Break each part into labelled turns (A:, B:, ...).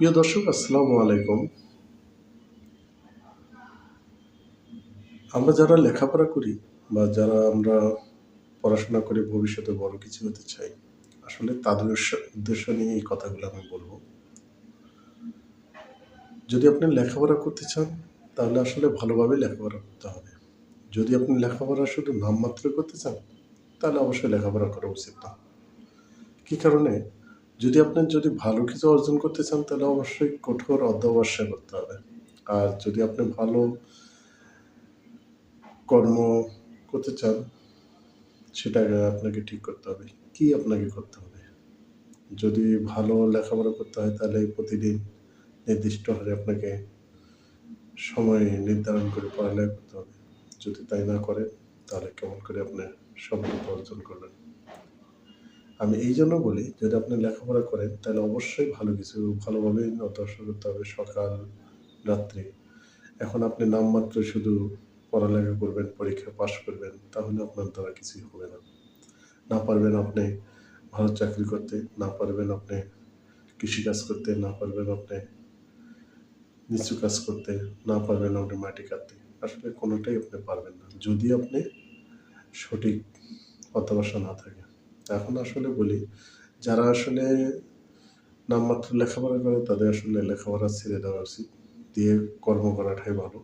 A: প্রিয় দর্শক, আসসালামু আলাইকুম। আমরা যারা লেখাপড়া করি বা যারা আমরা পড়াশোনা করে ভবিষ্যতে বড় কিছু হতে চাই, আসলে তাদের উদ্দেশ্য- নিয়ে এই কথাগুলো আমি বলব। যদি আপনি লেখাপড়া করতে চান, তাহলে আসলে ভালোভাবে লেখাপড়া করতে হবে। যদি আপনি লেখাপড়া শুধু নামমাত্র করতে চান, তাহলে অবশ্যই লেখাপড়া করা উচিত না। কী কারণে? যদি আপনি যদি ভালো কিছু অর্জন করতে চান, তাহলে অবশ্যই কঠোর অধ্যবসায় করতে হবে। আর যদি আপনি ভালো কর্ম করতে চান সেটা আপনাকে ঠিক করতে হবে। কি আপনাকে করতে হবে? যদি ভালো লেখাপড়া করতে হয়, তাহলে প্রতিদিন নির্দিষ্ট হারে আপনাকে সময় নির্ধারণ করে পড়ালেখা করতে হবে। যদি তাই না করেন, তাহলে কেমন করে আপনি সফলতা অর্জন করবেন আমি এই জন্য বলি, যদি আপনি লেখাপড়া করেন, তাহলে অবশ্যই ভালো কিছু ভালোভাবে অধ্যবসায় করতে হবে, সকাল, রাত্রি। এখন আপনি নামমাত্র শুধু পড়ালেখা করবেন, পরীক্ষা পাশ করবেন, তাহলে আপনার দ্বারা কিছুই হবে না। না পারবেন আপনি ভালো চাকরি করতে, না পারবেন আপনি কৃষিকাজ করতে, না পারবেন আপনি নিচু কাজ করতে, না পারবেন আপনি মাটি কাটতে। আসলে কোনোটাই আপনি পারবেন না। যদি আপনি সঠিক অধ্যবসা না থাকে। এখন আসলে বলি, যারা আসলে নামমাত্র লেখাপড়া করে তাদের আসলে লেখাপড়া ছেড়ে দেওয়া উচিত। দিয়ে কর্ম করাটাই ভালো।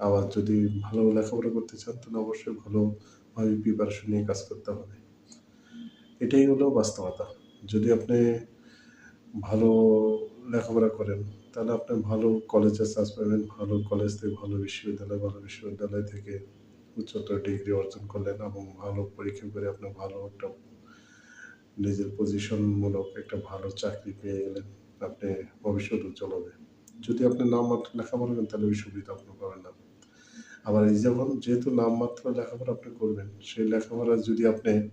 A: আবার যদি ভালো লেখাপড়া করতে চান, তাহলে অবশ্যই ভালোভাবে প্রিপারেশন নিয়ে কাজ করতে হবে। এটাই হলো বাস্তবতা। যদি আপনি ভালো লেখাপড়া করেন, তাহলে আপনি ভালো কলেজে চান্স পাবেন, ভালো কলেজ থেকে, ভালো বিশ্ববিদ্যালয় ভালো বিশ্ববিদ্যালয় থেকে উচ্চতর ডিগ্রি অর্জন করলেন এবং ভালো পরীক্ষা করে আপনি ভালো একটা নিজের পজিশনমূলক একটা ভালো চাকরি পেয়ে গেলেন, আপনি ভবিষ্যৎ উজ্জ্বল হবে। যদি আপনি নামমাত্র লেখাপড়া করেন, তাহলে ওই সুবিধা আপনি পাবেন না। আবার এই যখন যেহেতু নামমাত্র লেখাপড়া আপনি করবেন, সেই লেখাপড়া যদি আপনি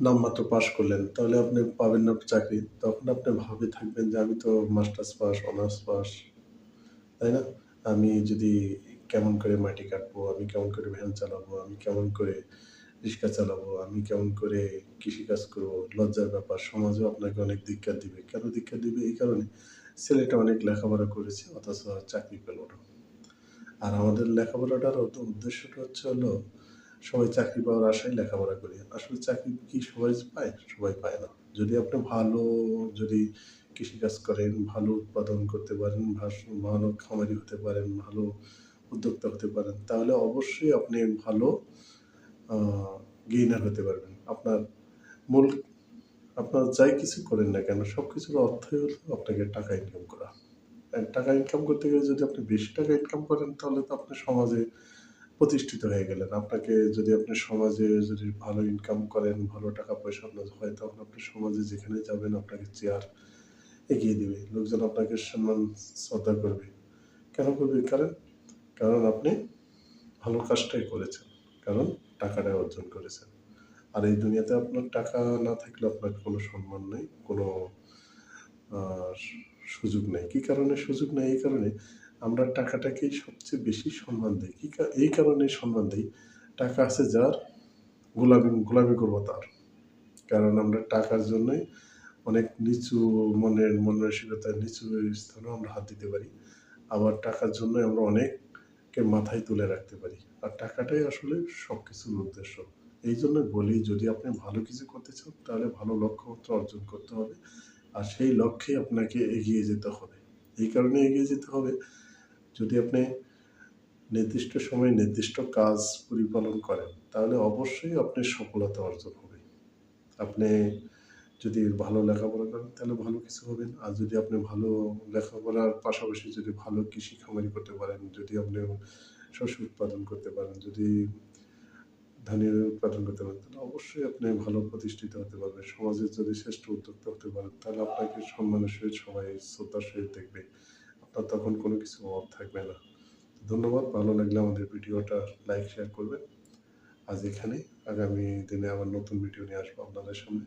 A: নামমাত্র পাশ করলেন, তাহলে আপনি পাবেন না চাকরি। তখন আপনি ভাবে থাকবেন যে আমি তো মাস্টার্স পাস অনার্স পাস তাই না? আমি যদি কেমন করে মাটি কাটবো, আমি কেমন করে ভ্যান চালাবো, আমি কেমন করে রিক্সা চালাবো আমি কেমন করে কৃষিকাজ করব, লজ্জার ব্যাপার, সমাজও আপনাকে অনেক দীক্ষা দিবে। কেন দীক্ষা দিবে? এই কারণে ছেলেটা অনেক লেখাপড়া করেছে, অথচ চাকরি পেল না। আর আমাদের লেখাপড়াটার উদ্দেশ্যটা হচ্ছে হলো, সবাই চাকরি পাওয়ার আশায় লেখাপড়া করি। আসলে চাকরি কি সবাই পায়? সবাই পায় না। যদি আপনি ভালো, যদি কৃষিকাজ করেন, ভালো উৎপাদন করতে পারেন ভালো খামারি হতে পারেন, ভালো উদ্যোক্তা হতে পারেন, তাহলে অবশ্যই আপনি ভালো গেইনার হতে পারবেন। আপনার মূল আপনার যাই কিছু করেন না কেন সব কিছুর অর্থই হলো আপনাকে টাকা ইনকাম করা। টাকা ইনকাম করতে গেলে যদি আপনি বেশি টাকা ইনকাম করেন, তাহলে তো আপনি সমাজে প্রতিষ্ঠিত হয়ে গেলেন। আপনাকে যদি আপনি সমাজে যদি ভালো ইনকাম করেন, ভালো টাকা পয়সা আপনার হয়, তখন আপনি সমাজে যেখানে যাবেন, আপনাকে চেয়ার এগিয়ে দেবে। লোকজন আপনাকে সম্মান, শ্রদ্ধা করবে। কেন করবে? কারণ কারণ আপনি ভালো কাজটাই করেছেন। কারণ টাকাটা অর্জন করেছেন। আর এই দুনিয়াতে আপনার টাকা না থাকলে আপনার কোনো সম্মান নেই, কোনো সুযোগ নেই। কী কারণে সুযোগ নেই? এই কারণে আমরা টাকাটাকেই সবচেয়ে বেশি সম্মান দিই। কী এই কারণে সম্মান দিই টাকা আছে যার, গোলামি গোলামি করব তার। কারণ আমরা টাকার জন্যই অনেক নিচু মনের মানসিকতার নিচু স্থানেও আমরা হাত দিতে পারি। আবার টাকার জন্য আমরা অনেককে মাথায় তুলে রাখতে পারি। আর টাকাটাই আসলে সব কিছুর উদ্দেশ্য। এই জন্য বলি, যদি আপনি ভালো কিছু করতে চান, তাহলে ভালো লক্ষ্যমাত্রা অর্জন করতে হবে। আর সেই লক্ষ্যে আপনাকে এগিয়ে যেতে হবে। এই কারণে এগিয়ে যেতে হবে, যদি আপনি নির্দিষ্ট সময়ে নির্দিষ্ট কাজ পরিপালন করেন, তাহলে অবশ্যই আপনি সফলতা অর্জন হবে। আপনি যদি ভালো লেখাপড়া করেন, তাহলে ভালো কিছু হবেন। আর যদি আপনি ভালো লেখাপড়ার পাশাপাশি যদি ভালো কৃষি খামারি করতে পারেন, যদি আপনি শস্য উৎপাদন করতে পারেন, যদি ধানের উৎপাদন করতে পারেন, তাহলে অবশ্যই আপনি ভালো প্রতিষ্ঠিত হতে পারবেন। সমাজের যদি শ্রেষ্ঠ উদ্যোক্তা হতে পারেন, তাহলে আপনাকে সম্মানের সহিত সবাই শ্রদ্ধার সহিত দেখবে। আপনার তখন কোনো কিছু অভাব থাকবে না। ধন্যবাদ। ভালো লাগলে আমাদের ভিডিওটা লাইক, শেয়ার করবেন। আজ এখানে আগামী দিনে আবার নতুন ভিডিও নিয়ে আসব আপনাদের সামনে।